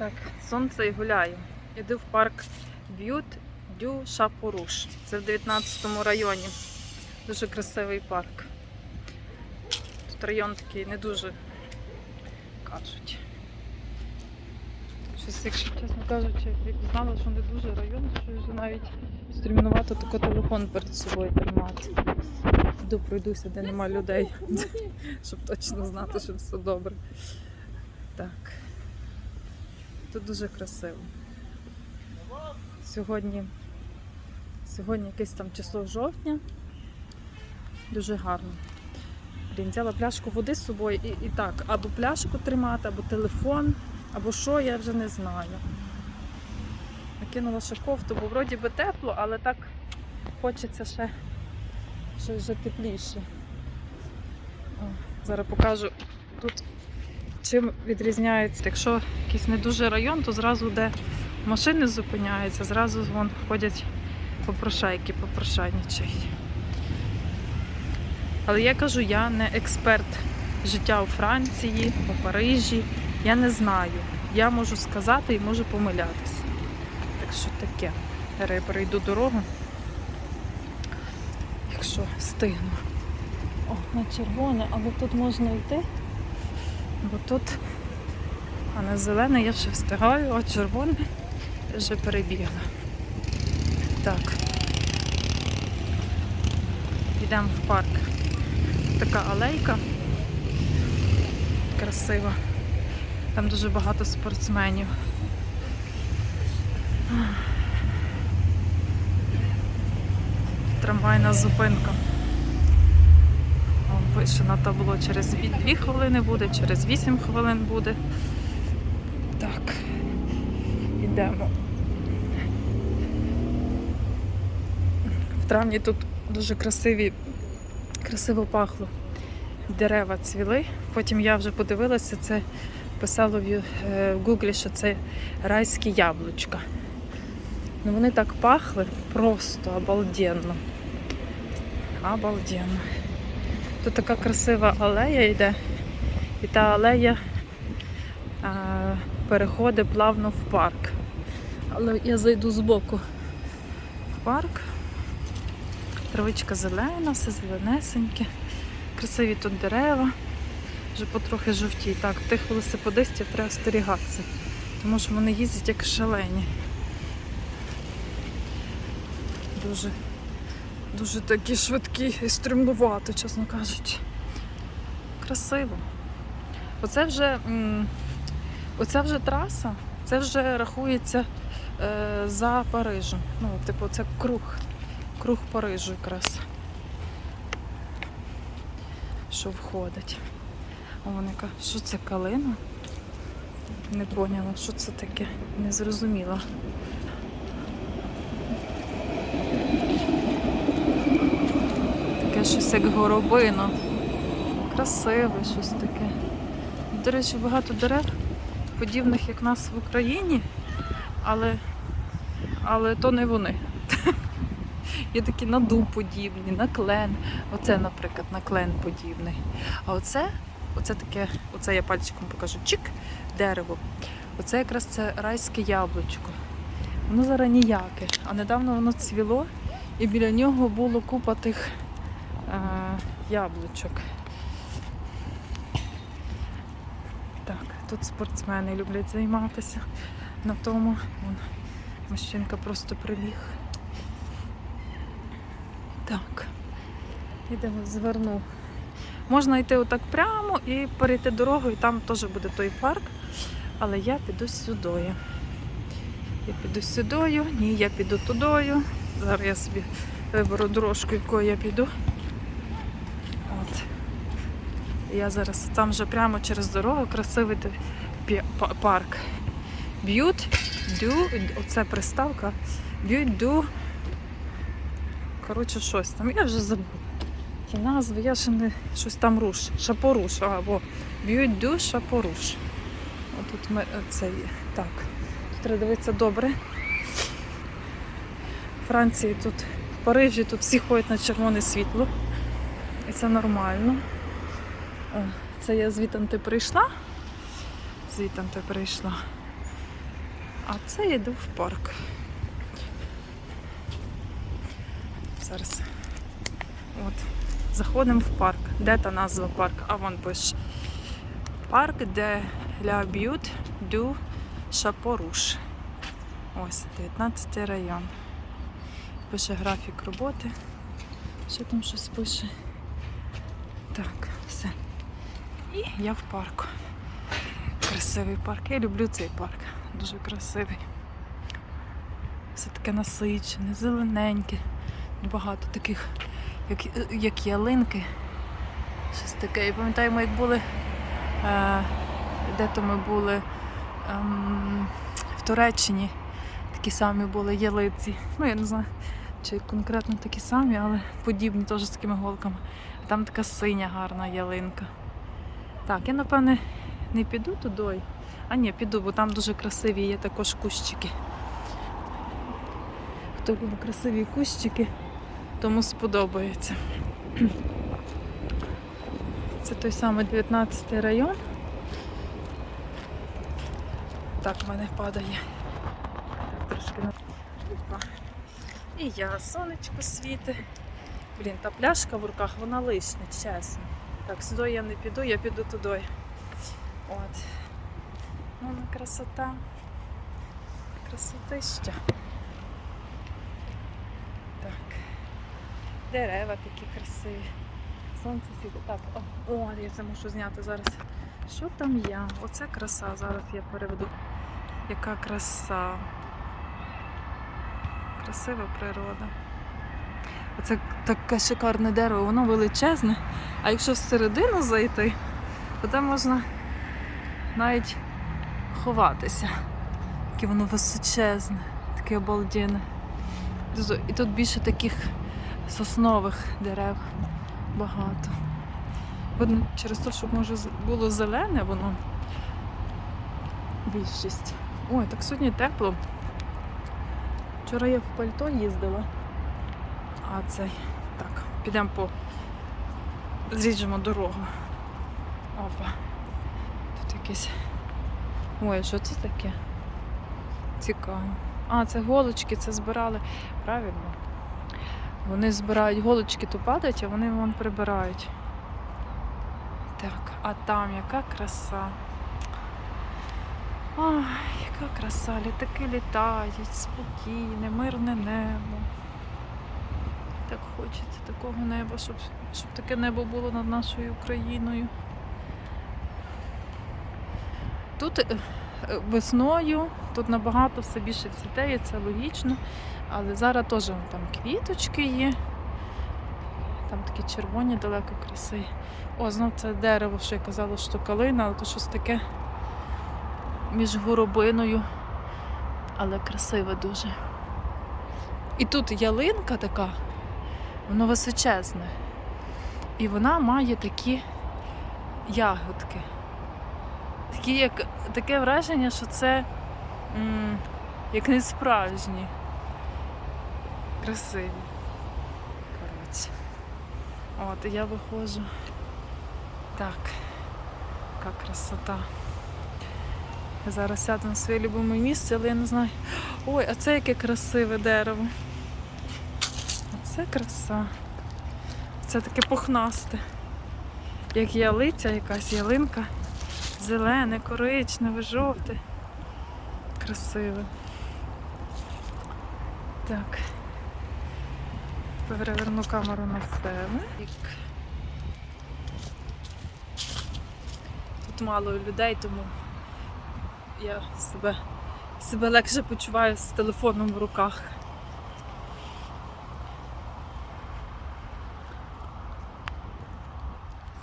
Так, сонце і гуляю. Іду в парк Б'ют Дю Шапоруш. Це в 19 районі. Дуже красивий парк. Тут район такий не дуже кажуть. Щось, якщо чесно кажучи, як знала, що не дуже район, що вже навіть стрімнувати тако телефон перед собою тримати. Йду пройдуся, де нема людей, щоб точно знати, що все добре. Так. Тут дуже красиво. Сьогодні, сьогодні якесь там число жовтня. Дуже гарно. Блін, взяла пляшку води з собою і, і так, або пляшку тримати, або телефон, або що, я вже не знаю. Накинула ще кофту, бо вроді би тепло, але так хочеться ще щось вже тепліше. О, зараз покажу чим відрізняється. Якщо якийсь не дуже район, то зразу де машини зупиняються, зразу вон ходять попрошайки, попрошайничають. Але я кажу, я не експерт життя у Франції, у Парижі. Я не знаю. Я можу сказати і можу помилятися. Так що таке. Зараз я перейду дорогу, якщо встигну. О, на червоне, але тут можна йти. Бо тут, а на зелене я ще встигаю, а червоне вже перебігла. Так. Йдемо в парк. Така алейка красива. Там дуже багато спортсменів. Трамвайна зупинка. Пише на табло через 2 хвилини буде, через 8 хвилин буде. Так, йдемо. В травні тут дуже красиві, красиво пахло. Дерева цвіли. Потім я вже подивилася, це писало в, е, гуглі, що це райські яблучка. Ну вони так пахли просто обалденно. Обалденно. Тут така красива алея йде, і та алея а, переходить плавно в парк. Але я зайду збоку в парк. Травичка зелена, все зеленесеньке. Красиві тут дерева. Вже потрохи жовті. Так, тих велосипедистів треба остерігатися, тому що вони їздять як шалені. Дуже Дуже такі швидкі і стрімнувати, чесно кажучи. Красиво. Оце вже, оця вже траса, це вже рахується е, за Парижем. Ну, типу, це круг, круг Парижу якраз. Що входить. О, вона яка, що це калина? Не поняла, що це таке, не зрозуміла. Таке щось як горобино. Красиве щось таке. До речі, багато дерев, подібних як нас в Україні, але, але то не вони. Є такі на дуб подібні, на клен. Оце, наприклад, на клен подібний. А оце, оце таке, оце я пальчиком покажу, чик, дерево. Оце якраз це райське яблучко. Воно зараз ніяке, а недавно воно цвіло, і біля нього було купа тих яблучок. Так, тут спортсмени люблять займатися на тому. Вон, мужчинка просто приліг. Так, ідемо, зверну. Можна йти отак прямо і перейти дорогу, і там теж буде той парк. Але я піду сюдою. Я піду сюдою, ні, я піду тудою. Зараз я собі виберу дорожку, якою я піду. Я зараз там вже прямо через дорогу красивий парк. Б'ют дю, оце приставка. Б'ют дю. Коротше, щось там. Я вже забула. Ті назви, я ще не щось там руш. Шапоруш. А, во. Б'ють дю шапоруш. Отут ми це є. Так. Тут треба дивитися добре. В Франції тут, в Парижі тут всі ходять на червоне світло. І це нормально. О, це я звітанти прийшла. Звітанти прийшла. А це я йду в парк. Зараз. От. Заходимо в парк. Де та назва парк? А вон пише. Парк де Ля Б'ют Дю Шапоруш. Ось, 19 район. Пише графік роботи. Що там щось пише? Так. І я в парку. Красивий парк. Я люблю цей парк. Дуже красивий. Все таке насичене, зелененьке. Багато таких, як, як ялинки. Щось таке. І пам'ятаємо, як були. Е, де то ми були ем, в Туреччині. Такі самі були ялиці. Ну, я не знаю, чи конкретно такі самі, але подібні теж з такими голками. А там така синя гарна ялинка. Так, я напевне не піду туди. А ні, піду, бо там дуже красиві є також кущики. Хто любить красиві кущики, тому сподобається. Це той самий 19 район. Так, в мене падає. Трошки на І я, сонечко світи. Блін, та пляшка в руках, вона лишня, чесно. Так, сюди я не піду, я піду туди. От. Ну, красота. Красотища. Так. Дерева такі красиві. Сонце світить. Так, о, о, я це мушу зняти зараз. Що там я? Оце краса. Зараз я переведу. Яка краса. Красива природа. Оце таке шикарне дерево, воно величезне. А якщо всередину зайти, то там можна навіть ховатися. Таке воно височезне, таке обалденне. Дуже- І тут більше таких соснових дерев багато. Через те, що може було зелене, воно більшість. Ой, так сьогодні тепло. Вчора я в пальто їздила. А цей. Так, підемо по. Зріжемо дорогу. Опа. Тут якесь. Ой, що це таке? Цікаво. А, це голочки, це збирали. Правильно. Вони збирають голочки, то падають, а вони вон прибирають. Так, а там яка краса. Ой, яка краса, літаки літають, спокійне, мирне небо. Хочеться такого неба, щоб, щоб таке небо було над нашою Україною. Тут е, е, весною, тут набагато все більше цвітеє, це логічно. Але зараз теж там квіточки є. Там такі червоні далеко краси. О, знов це дерево, що я казала, що калина, але то щось таке між горобиною. Але красиве дуже. І тут ялинка така, воно височезне. І вона має такі ягодки. Такі, як, таке враження, що це м, як не справжні. Красиві. Коротше. От, і я виходжу. Так, яка красота. Я зараз сяду на своє любиме місце, але я не знаю. Ой, а це яке красиве дерево. Оце краса. Це таке пухнасте. Як ялиця, якась ялинка. Зелене, коричневе, жовте. Красиве. Так. Переверну камеру на себе. Тут мало людей, тому я себе, себе легше почуваю з телефоном в руках.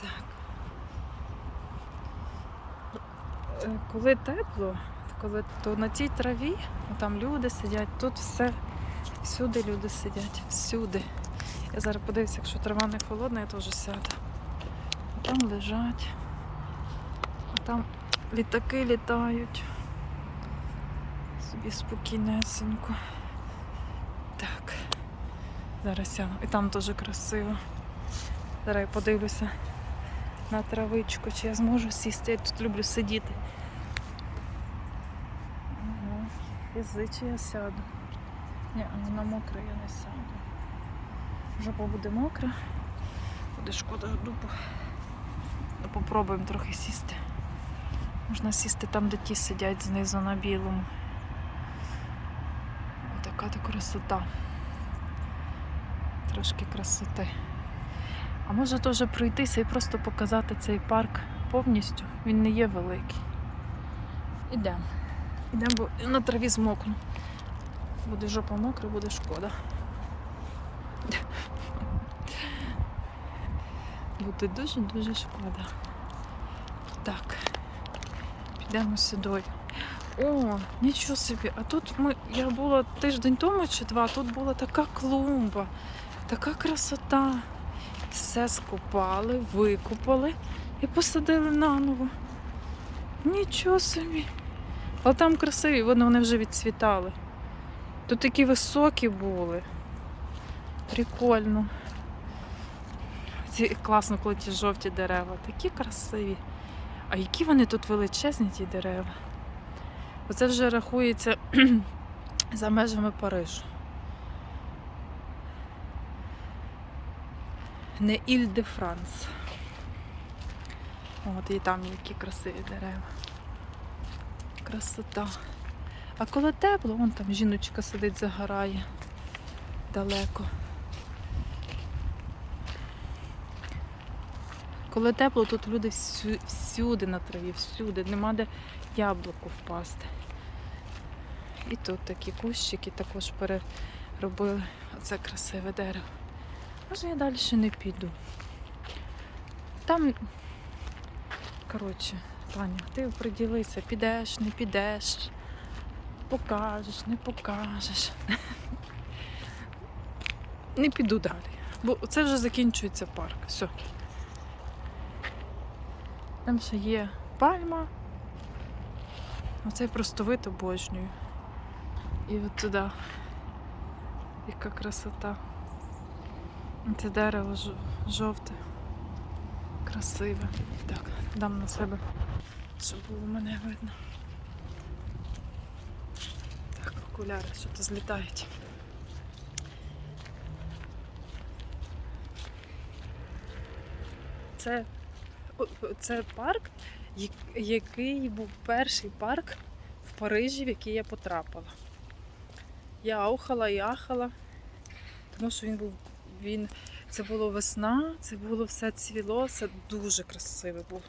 Так. Е, Коли тепло, коли то на тій траві, там люди сидять, тут все, всюди люди сидять, всюди. Я зараз подивлюся, якщо трава не холодна, я теж сяду. А Там лежать, а там літаки літають. Собі спокійнесенько. Так. Зараз сяду. І там теж красиво. Зараз я подивлюся на травичку, чи я зможу сісти. Я тут люблю сидіти. Ага. Язичі я сяду. Ні, вона мокра, я не сяду. Жопа буде мокра. Буде шкода дупу. Ну, попробуємо трохи сісти. Можна сісти там, де ті сидять знизу на білому. Така то красота. Трошки красоти. А може теж пройтися і просто показати цей парк повністю. Він не є великий. Ідемо. Ідемо, бо на траві змокну. Буде жопа мокра, буде шкода. Буде дуже-дуже шкода. Так, підемо сюди. О, нічого собі. А тут ми, я була тиждень тому чи два, тут була така клумба, така красота. Все скопали, викопали і посадили наново. Нічого собі. Але там красиві, вони, вони вже відцвітали. Тут такі високі були. Прикольно. Ці класно, коли ті жовті дерева, такі красиві. А які вони тут величезні, ті дерева. Оце вже рахується за межами Парижу. Не Іль де Франс. От і там які красиві дерева. Красота. А коли тепло, вон там жіночка сидить, загорає далеко. Коли тепло, тут люди всю- всюди на траві, всюди, нема де яблуку впасти. І тут такі кущики також переробили. Оце красиве дерево. Може я далі не піду. Там, коротше, Таня, ти приділися, підеш, не підеш, покажеш, не покажеш. Не піду далі. Бо це вже закінчується парк. Все. Там ще є пальма. Оцей просто вид обожнюю. І от туди. Яка красота. Це дерево жовте. Красиве. Так, дам на себе, щоб було мене видно. Так, окуляри, що то злітають. Це, це парк, який був перший парк в Парижі, в який я потрапила. Я аухала і ахала, тому що він був. Він, це було весна, це було все цвіло, все дуже красиве було.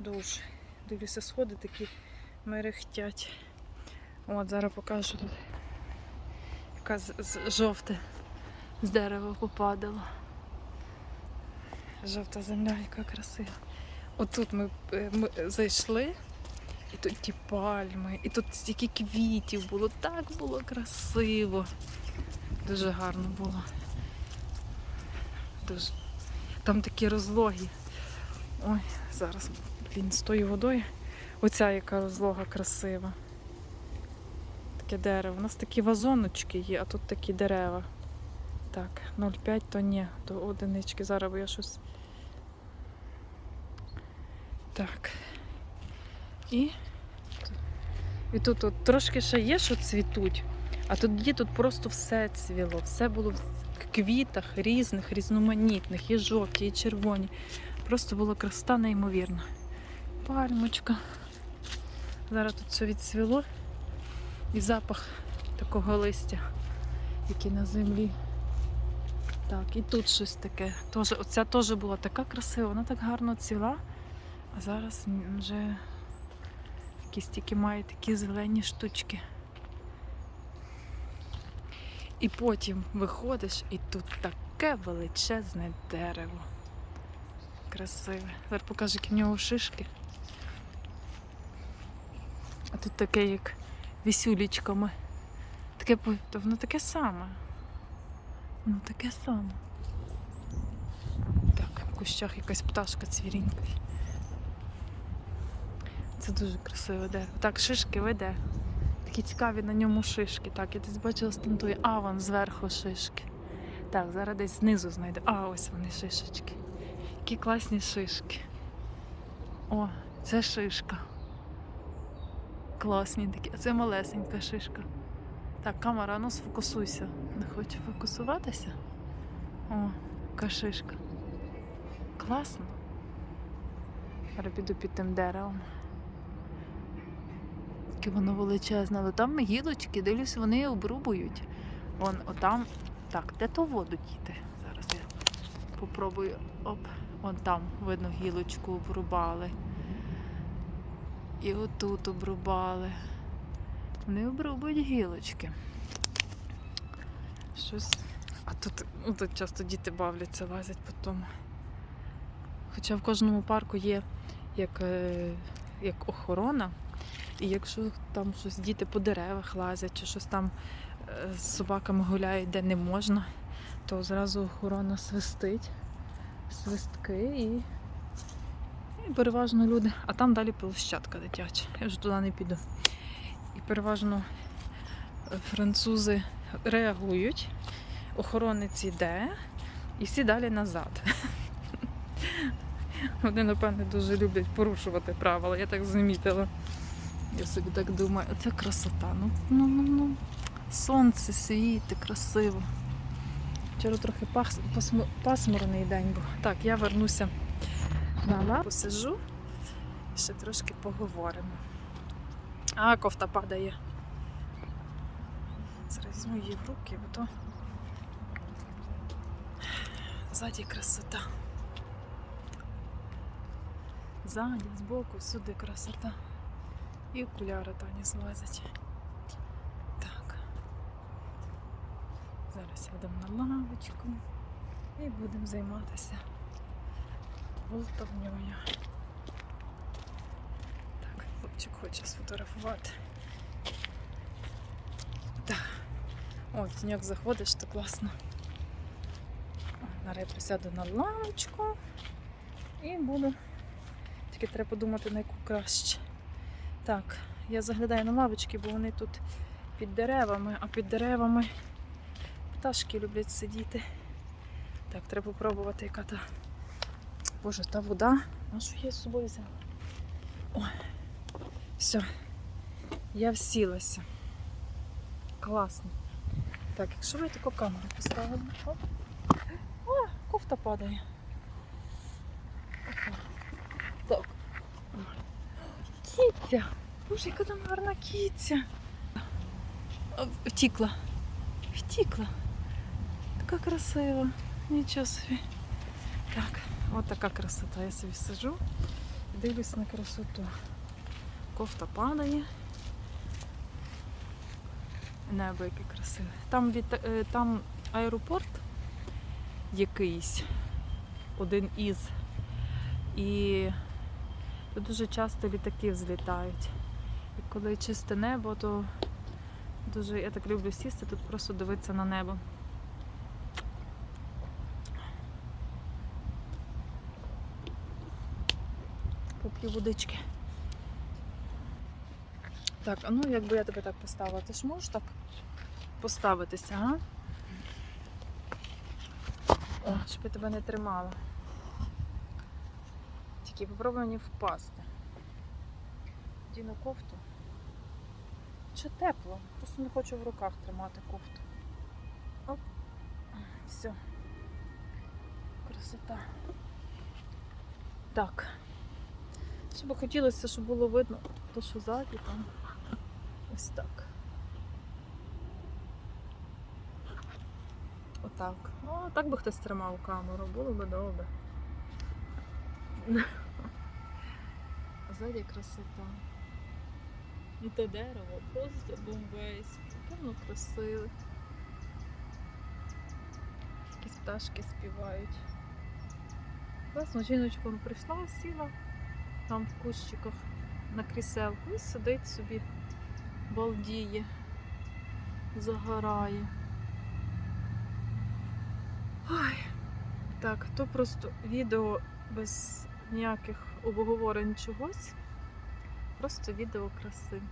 Дуже. Дивлюся, сходи такі мерехтять. От, зараз покажу тут. Яка з, з- жовте з дерева попадало. Жовта земля, яка красива. Отут ми, е, ми зайшли, і тут ті пальми, і тут стільки квітів було, так було красиво. Дуже гарно було. Дуже. Там такі розлоги. Ой, зараз він з тою водою. Оця яка розлога красива. Таке дерево. У нас такі вазоночки є, а тут такі дерева. Так, 0,5 то ні, то одинички. Зараз бо я щось. Так. І, і тут от трошки ще є, що цвітуть, а тоді тут просто все цвіло. Все було в квітах різних, різноманітних, і жовті, і червоні. Просто була красота неймовірна. Пальмочка. Зараз тут все відцвіло. І запах такого листя, який на землі. Так, і тут щось таке. Тоже, оця теж була така красива, вона так гарно цвіла, а зараз вже якісь тільки має такі зелені штучки. І потім виходиш, і тут таке величезне дерево. Красиве. Зараз покажу, які в нього шишки. А тут таке, як вісюлічками. Таке, то воно таке саме. Воно таке саме. Так, в кущах якась пташка цвірінькає. Це дуже красиве дерево. Так, шишки веде. Такі цікаві на ньому шишки. Так, я десь бачила стантує. А, вон зверху шишки. Так, зараз десь знизу знайду. А, ось вони шишечки. Які класні шишки. О, це шишка. Класні такі. А це малесенька шишка. Так, камера, ну сфокусуйся. Не хочу фокусуватися. О, яка шишка. Класно. Зараз піду під тим деревом. Яке воно величезне, але там гілочки, дивлюсь, вони обрубують. Вон отам. Так, де то воду діти? Зараз я попробую. Оп, вон там, видно, гілочку обрубали. І отут обрубали. Вони обрубують гілочки. Щось. А тут, ну, тут часто діти бавляться, лазять по тому. Хоча в кожному парку є як, е, як охорона, і якщо там щось діти по деревах лазять, чи щось там е, з собаками гуляють, де не можна, то зразу охорона свистить, свистки і, і переважно люди. А там далі площадка дитяча. Я вже туди не піду. І переважно е, французи реагують, охоронець іде, і всі далі назад. Вони, напевне, дуже люблять порушувати правила, я так замітила. Я собі так думаю, оце красота. Ну, ну, ну, ну. Сонце світить, красиво. Вчора трохи пас, пасмурний день був. Так, я вернуся лаву, посижу, ще трошки поговоримо. А, кофта падає. Зараз візьму її в руки, бо то ззаді красота. Ззаді, збоку, всюди красота. І окуляри Тані злазять. Так. Зараз сядемо на лавочку і будемо займатися болтовньою. Так, хлопчик хоче сфотографувати. Так. О, в тіньок заходиш, то класно. Зараз я присяду на лавочку і буду. Тільки треба подумати, на яку краще. Так, я заглядаю на лавочки, бо вони тут під деревами, а під деревами пташки люблять сидіти. Так, треба попробувати, яка та. Боже, та вода. А що я з собою взяла? Ой, все. Я всілася. Класно. Так, якщо ви таку камеру поставили. Оп. О, кофта падає. Так. Кіця. Боже, яка там гарна кіця. Втікла. Втікла. Така красива. Нічого собі. Так, от така красота. Я собі сижу, дивлюсь на красоту. Кофта падає. Небо яке красиве. Там, е, там аеропорт якийсь, один із. І тут дуже часто літаки взлітають. І коли чисте небо, то дуже я так люблю сісти, тут просто дивитися на небо. Поп'ю водички. Так, а ну якби я тебе так поставила, ти ж можеш так поставитися, а? О, щоб я тебе не тримала. Тільки попробуй мені впасти. Діну кофту. Чи тепло? Просто не хочу в руках тримати кофту. Оп. Все. Красота. Так. Ще би хотілося, щоб було видно, то що ззаді там. Ось так. Отак. О, так би хтось тримав камеру, було би добре. А ззаді красота. І те дерево просто бомбейське. Яке воно красиве. Якісь пташки співають. Класно, жіночка прийшла, сіла там в кущиках на кріселку і сидить собі, балдіє, загорає. Ой. Так, то просто відео без ніяких обговорень чогось. Просто відео краси.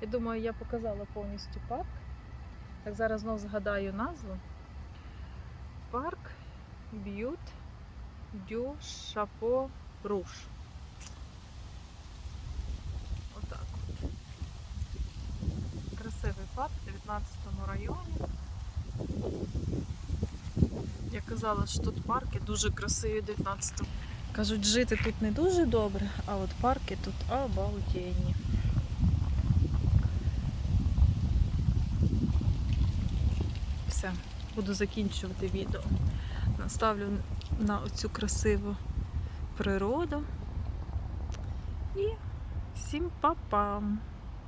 Я думаю, я показала повністю парк. Так, зараз знову згадаю назву. Парк Б'ют Дю Шапо Руш. Отак от. Парк в 19 районі. Я казала, що тут парки дуже красиві в 19 Кажуть, жити тут не дуже добре, а от парки тут обалденні. Все, буду закінчувати відео. Наставлю на оцю красиву природу. І всім па-пам!